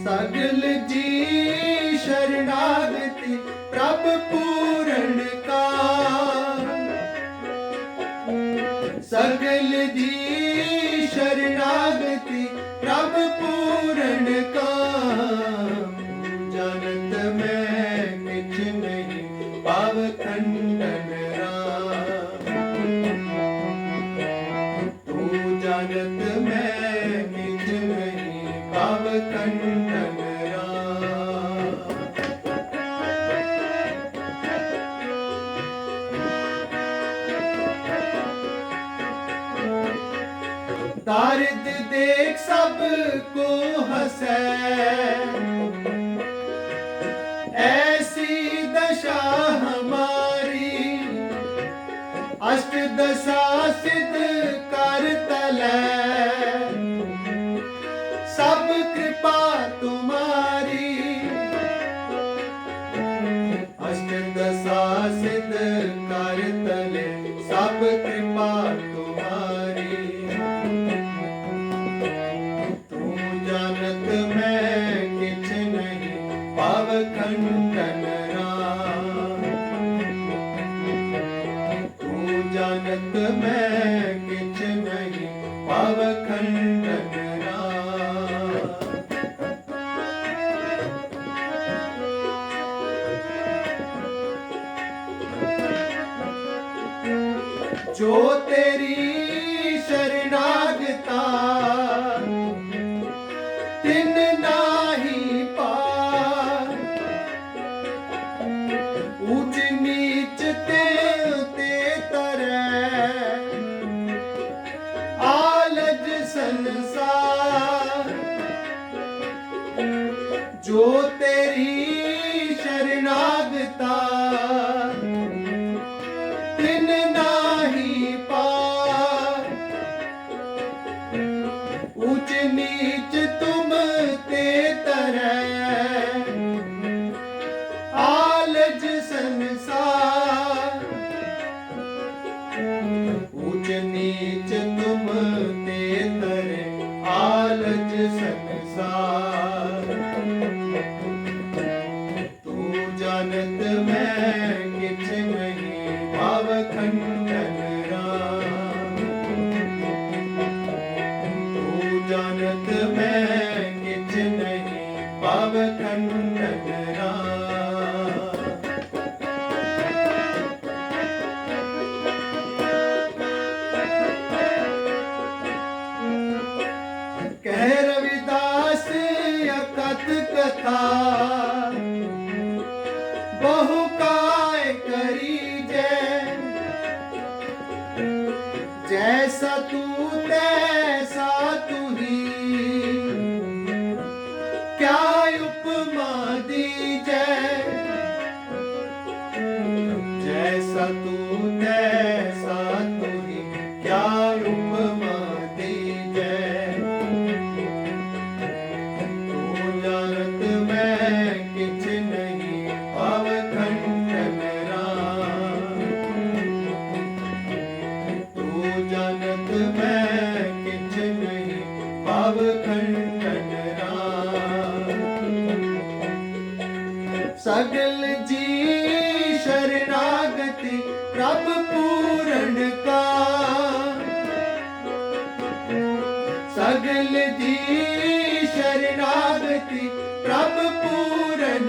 ਸਗਲ ਜੀ ਸ਼ਰਨਾਗਤੀ ਪ੍ਰਭ ਪੂਰਨ ਕਾ ਸਗਲ ਜੀ ਸ਼ਰਨਾਗਤੀ ਪ੍ਰਭ ਪੂਰਨ ਕਾ ਜਨਤ ਮੈਂ ਕਿਛ ਤਾਰਦ ਦੇਖ ਸਭ ਕੋ ਹਸੈ। ਨਾਨਕ ਮੈਂ ਕਿਛ ਨਹੀਂ ਜੋ ਤੇ ਜੋ ਤੇਰੀ ਸ਼ਰਨਾਗਤਾ ਤਿਨ ਨਾਹੀ ਪਾਰ, ਉਚ ਨੀਚ ਤੁਮ ਤੇ ਤਰੈ। ਆਲਜ ਸੰਸਾਰ, ਉਚ ਨੀਚ ਤੁਮ ਤੇ ਤਰੈ। ਆਲਜ ਸੰਸਾਰ। कहिड़विदासी कथ कथा। ਜੈਸਾ ਤੂ ਤੈਸਾ ਕਿਆ ਉਪਮਾ ਦੀਜੈ ਤੂੰ ਜਾਣਤ ਮੈਂ ਕਿਛ ਨਹੀਂ, ਪਵ ਖੰਡਨ ਤੂੰ ਜਾਣਤ ਮੈਂ ਕਿਛ ਨਹੀਂ, ਪਵ ਖੰਡਨ ਸਗਲ ਜੀ ਭਗਤੀ ਪ੍ਰਭ ਸਗਲ ਦੀ ਸ਼ਰਨਾਗਤੀ ਪ੍ਰਭ ਪੂਰਨ